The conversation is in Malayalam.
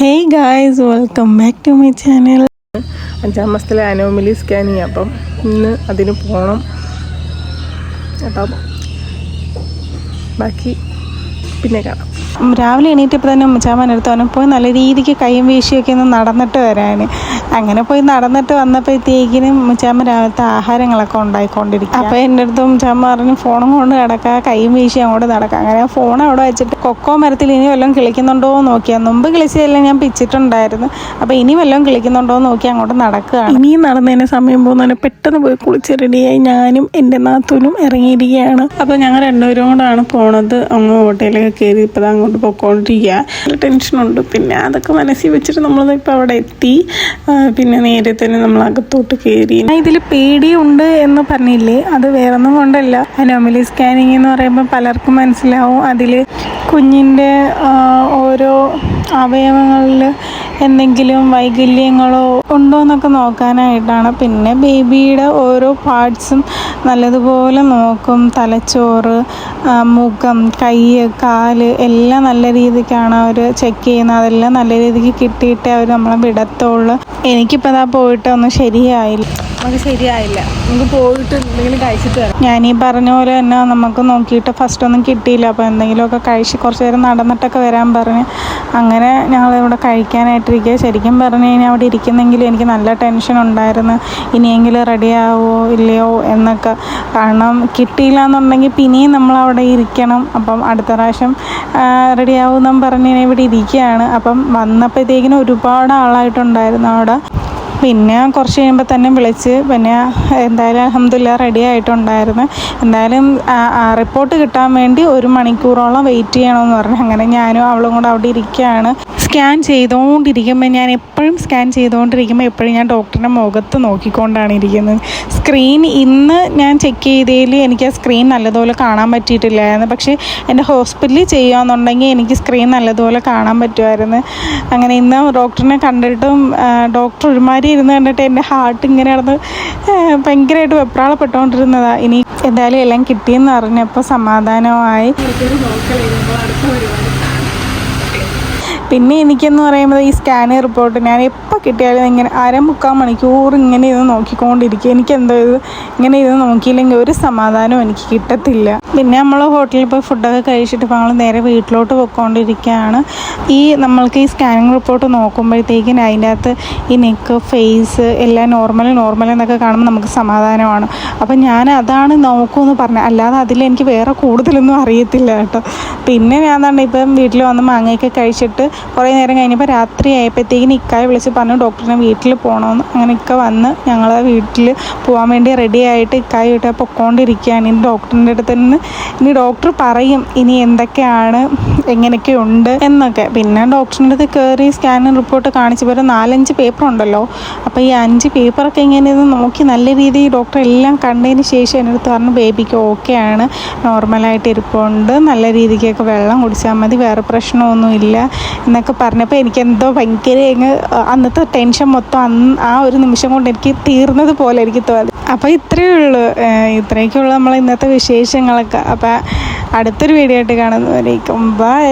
Hey guys welcome back to my channel അഞ്ചാം മാസത്തിലെ അനോമലി ചെയ്യാം. അപ്പം ഇന്ന് അതിന് പോകണം അപ്പം ബാക്കി പിന്നെ കാണാം. രാവിലെ എണീറ്റപ്പോൾ തന്നെ മുച്ചാമ്മൻ എടുത്ത് പോയി നല്ല രീതിക്ക് കൈയും വീശിയൊക്കെ ഒന്ന് നടന്നിട്ട് വരാൻ അങ്ങനെ പോയി നടന്നിട്ട് വന്നപ്പോഴത്തേക്കിനും ഉമ്മച്ചാമ്മ രാവിലത്തെ ആഹാരങ്ങളൊക്കെ ഉണ്ടായിക്കൊണ്ടിരിക്കും അപ്പോൾ എന്റെ അടുത്ത് ഉമ്മച്ചാമ്മ പറഞ്ഞു ഫോണും കൊണ്ട് കിടക്കുക കൈയും വീശി അങ്ങോട്ട് നടക്കുക അങ്ങനെ ഫോൺ അവിടെ വെച്ചിട്ട് കൊക്കോ മരത്തിൽ ഇനി വല്ലതും കിളിക്കുന്നുണ്ടോ എന്ന് നോക്കിയാൽ മുമ്പ് കിളിച്ചതെല്ലാം ഞാൻ പിച്ചിട്ടുണ്ടായിരുന്നു. അപ്പോൾ ഇനി വല്ലതും കിളിക്കുന്നുണ്ടോ എന്ന് നോക്കി അങ്ങോട്ട് നടക്കുകയാണ്. ഇനിയും നടന്നതിന് സമയം പോകുന്നതിന് പെട്ടെന്ന് പോയി കുളിച്ച് റെഡിയായി ഞാനും എന്റെ നാത്തൂനും ഇറങ്ങിയിരിക്കുകയാണ്. അപ്പോൾ ഞങ്ങൾ രണ്ടുപേരും കൂടാണ് പോണത്. അങ്ങ് ഹോട്ടലിലൊക്കെ കയറി ഇപ്പോൾ അങ്ങോട്ട് പോയിക്കൊണ്ടിരിക്കുക. ടെൻഷനുണ്ട് പിന്നെ അതൊക്കെ മനസ്സിൽ വെച്ചിട്ട് നമ്മൾ ഇപ്പോൾ അവിടെ എത്തി. പിന്നെ നേരെ തന്നെ നമ്മൾ അകത്തോട്ട് കയറി ഇതിൽ പേടിയുണ്ട് എന്ന് പറഞ്ഞില്ലേ? അത് വേറൊന്നും കൊണ്ടല്ല. അനോമലി സ്കാനിങ് എന്ന് പറയുമ്പോൾ പലർക്കും മനസ്സിലാവും. അതിൽ കുഞ്ഞിന്റെ ഓരോ അവയവങ്ങളിൽ എന്തെങ്കിലും വൈകല്യങ്ങളോ ഉണ്ടോ എന്നൊക്കെ നോക്കാനായിട്ടാണ്. പിന്നെ ബേബിയുടെ ഓരോ പാർട്സും നല്ലതുപോലെ നോക്കും. തലച്ചോറ് മുഖം കൈ കാൽ എല്ലാം നല്ല രീതിക്കാണ് അവർ ചെക്ക് ചെയ്യുന്നത്. അതെല്ലാം നല്ല രീതിക്ക് കിട്ടിയിട്ടേ അവർ നമ്മളെ വിടത്തുള്ളൂ. എനിക്കിപ്പോൾ അതാ പോയിട്ട് ഒന്നും ശരിയായില്ല. നമുക്ക് ശരിയായില്ല. നമുക്ക് പോയിട്ട് എന്തെങ്കിലും കഴിച്ചിട്ട് വരാം. ഞാൻ ഈ പറഞ്ഞ പോലെ തന്നെ നമുക്ക് നോക്കിയിട്ട് ഫസ്റ്റ് ഒന്നും കിട്ടിയില്ല. അപ്പോൾ എന്തെങ്കിലുമൊക്കെ കഴിച്ച് കുറച്ച് നേരം നടന്നിട്ടൊക്കെ വരാൻ പറഞ്ഞ് അങ്ങനെ ഞങ്ങൾ ഇവിടെ കഴിക്കാനായിട്ടിരിക്കുക ശരിക്കും പറഞ്ഞു കഴിഞ്ഞാൽ അവിടെ ഇരിക്കുന്നെങ്കിലും എനിക്ക് നല്ല ടെൻഷൻ ഉണ്ടായിരുന്നു. ഇനിയെങ്കിലും റെഡി ആവുമോ ഇല്ലയോ എന്നൊക്കെ. കാരണം കിട്ടിയില്ല എന്നുണ്ടെങ്കിൽ പിന്നെയും നമ്മൾ അവിടെ ഇരിക്കണം. അപ്പം അടുത്ത പ്രാവശ്യം റെഡി ആവുമെന്നും പറഞ്ഞ് കഴിഞ്ഞാൽ ഇവിടെ ഇരിക്കുകയാണ്. അപ്പം വന്നപ്പോഴത്തേക്കിനും ഒരുപാട് ആളായിട്ടുണ്ടായിരുന്നു അവിടെ. പിന്നെ കുറച്ച് കഴിയുമ്പോൾ തന്നെ വിളിച്ച് പിന്നെ എന്തായാലും അലഹമില്ല റെഡി ആയിട്ടുണ്ടായിരുന്നു. എന്തായാലും റിപ്പോർട്ട് കിട്ടാൻ വേണ്ടി ഒരു മണിക്കൂറോളം വെയിറ്റ് ചെയ്യണമെന്ന് പറഞ്ഞു. അങ്ങനെ ഞാനും അവളും കൂടെ അവിടെ ഇരിക്കുകയാണ്. സ്കാൻ ചെയ്തുകൊണ്ടിരിക്കുമ്പോൾ ഞാൻ എപ്പോഴും സ്കാൻ ചെയ്തുകൊണ്ടിരിക്കുമ്പോൾ എപ്പോഴും ഞാൻ ഡോക്ടറിന്റെ മുഖത്ത് നോക്കിക്കൊണ്ടാണ് ഇരിക്കുന്നത്. സ്ക്രീൻ ഇന്ന് ഞാൻ ചെക്ക് ചെയ്തതിൽ എനിക്ക് ആ സ്ക്രീൻ നല്ലതുപോലെ കാണാൻ പറ്റിയിട്ടില്ലായിരുന്നു. പക്ഷേ എന്റെ ഹോസ്പിറ്റലിൽ ചെയ്യുകയെന്നുണ്ടെങ്കിൽ എനിക്ക് സ്ക്രീൻ നല്ലതുപോലെ കാണാൻ പറ്റുമായിരുന്നു. അങ്ങനെ ഇന്ന് ഡോക്ടറിനെ കണ്ടിട്ടും ഡോക്ടർ ഒരുമാതിരി ഇരുന്ന് കണ്ടിട്ട് എന്റെ ഹാർട്ട് ഇങ്ങനെ നടന്ന് ഭയങ്കരമായിട്ട് വെപ്രാളപ്പെട്ടുകൊണ്ടിരുന്നതാണ് ഇനി എന്തായാലും എല്ലാം കിട്ടിയെന്ന് അറിഞ്ഞപ്പോൾ സമാധാനമായി. പിന്നെ എനിക്കെന്ന് പറയുമ്പോൾ ഈ സ്കാനർ റിപ്പോർട്ട് ഞാൻ എപ്പോൾ കിട്ടിയാലും ഇങ്ങനെ അരമുക്കാൽ മണിക്കൂർ ഇങ്ങനെ ഇത് നോക്കിക്കൊണ്ടിരിക്കും. എനിക്ക് എന്തോ ഇത് ഇങ്ങനെ ഇത് നോക്കിയില്ലെങ്കിൽ ഒരു സമാധാനവും എനിക്ക് കിട്ടത്തില്ല. പിന്നെ നമ്മൾ ഹോട്ടലിൽ പോയി ഫുഡൊക്കെ കഴിച്ചിട്ട് ഇപ്പോൾ നമ്മൾ നേരെ വീട്ടിലോട്ട് പോയിക്കൊണ്ടിരിക്കുകയാണ്. ഈ നമ്മൾക്ക് ഈ സ്കാനിങ് റിപ്പോർട്ട് നോക്കുമ്പോഴത്തേക്കിന് അതിന്റെ അകത്ത് ഈ നെക്ക് ഫേസ് എല്ലാം നോർമൽ നോർമൽ എന്നൊക്കെ കാണുമ്പോൾ നമുക്ക് സമാധാനമാണ്. അപ്പം ഞാൻ അതാണ് നോക്കുമെന്ന് പറഞ്ഞത്. അല്ലാതെ അതിൽ എനിക്ക് വേറെ കൂടുതലൊന്നും അറിയത്തില്ല കേട്ടോ. പിന്നെ ഞാൻ തന്നെ ഇപ്പം വീട്ടിൽ വന്ന് മാങ്ങയൊക്കെ കഴിച്ചിട്ട് കുറേ നേരം കഴിഞ്ഞപ്പോൾ രാത്രി ആയപ്പോഴത്തേക്കിന് ഇക്കായെ വിളിച്ച് പറഞ്ഞു ഡോക്ടറിനെ വീട്ടിൽ പോകണമെന്ന്. അങ്ങനെ ഇക്ക വന്ന് ഞങ്ങൾ വീട്ടിൽ പോകാൻ വേണ്ടി റെഡി ആയിട്ട് ഇക്കായി വിട്ട് പൊക്കോണ്ടിരിക്കുകയാണ് ഇനി ഡോക്ടറിന്റെ അടുത്ത് നിന്ന് ഇനി ഡോക്ടർ പറയും ഇനി എന്തൊക്കെയാണ് എങ്ങനെയൊക്കെ ഉണ്ട് എന്നൊക്കെ. പിന്നെ ഡോക്ടറിന്റെ അടുത്ത് കയറി സ്കാനിങ് റിപ്പോർട്ട് കാണിച്ചപ്പോൾ ഒരു നാലഞ്ച് പേപ്പർ ഉണ്ടല്ലോ. അപ്പോൾ ഈ അഞ്ച് പേപ്പറൊക്കെ ഇങ്ങനെ ഇത് നോക്കി നല്ല രീതിയിൽ ഡോക്ടർ എല്ലാം കണ്ടതിന് ശേഷം എന്റെ അടുത്ത് പറഞ്ഞു ബേബിക്ക് ഓക്കെ ആണ്. നോർമലായിട്ട് ഇരിപ്പുണ്ട്. നല്ല രീതിക്കൊക്കെ വെള്ളം കുടിച്ചാൽ മതി. വേറെ പ്രശ്നമൊന്നുമില്ല. എന്നൊക്കെ പറഞ്ഞപ്പോൾ എനിക്ക് എന്തോ ഭയങ്കര അങ്ങ് അന്നത്തെ ടെൻഷൻ മൊത്തം അന്ന് ആ ഒരു നിമിഷം കൊണ്ട് എനിക്ക് തീർന്നത് പോലെ എനിക്ക് തോന്നി. അപ്പോൾ ഇത്രയേ ഉള്ളൂ ഇത്രയൊക്കെയുള്ളൂ നമ്മൾ ഇന്നത്തെ വിശേഷങ്ങളൊക്കെ. അപ്പോൾ അടുത്തൊരു വീഡിയോ ആയിട്ട് കാണുന്നവരേക്കും. ബൈ